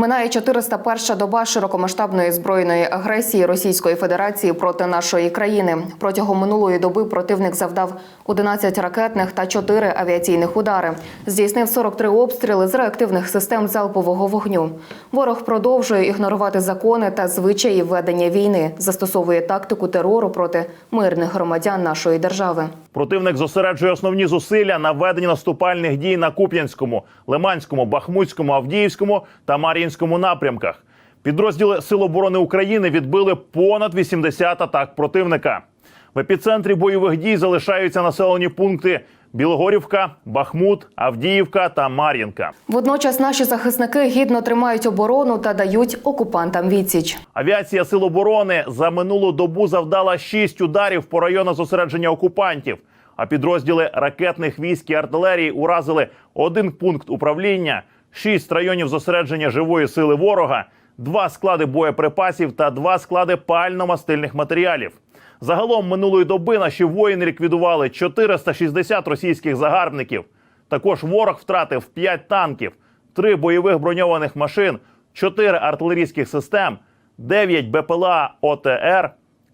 Минає 401 доба широкомасштабної збройної агресії Російської Федерації проти нашої країни. Протягом минулої доби противник завдав 11 ракетних та 4 авіаційних удари. Здійснив 43 обстріли з реактивних систем залпового вогню. Ворог продовжує ігнорувати закони та звичаї ведення війни, застосовує тактику терору проти мирних громадян нашої держави. Противник зосереджує основні зусилля на веденні наступальних дій на Куп'янському, Лиманському, Бахмутському, Авдіївському та Мар'їнському напрямках. Підрозділи Сил оборони України відбили понад 80 атак противника. В епіцентрі бойових дій залишаються населені пункти Білогорівка, Бахмут, Авдіївка та Мар'їнка. Водночас наші захисники гідно тримають оборону та дають окупантам відсіч. Авіація Сил оборони за минулу добу завдала шість ударів по району зосередження окупантів. А підрозділи ракетних військ і артилерії уразили один пункт управління, шість районів зосередження живої сили ворога, два склади боєприпасів та два склади пально-мастильних матеріалів. Загалом минулої доби наші воїни ліквідували 460 російських загарбників. Також ворог втратив 5 танків, 3 бойових броньованих машин, 4 артилерійських систем, 9 БПЛА ОТР,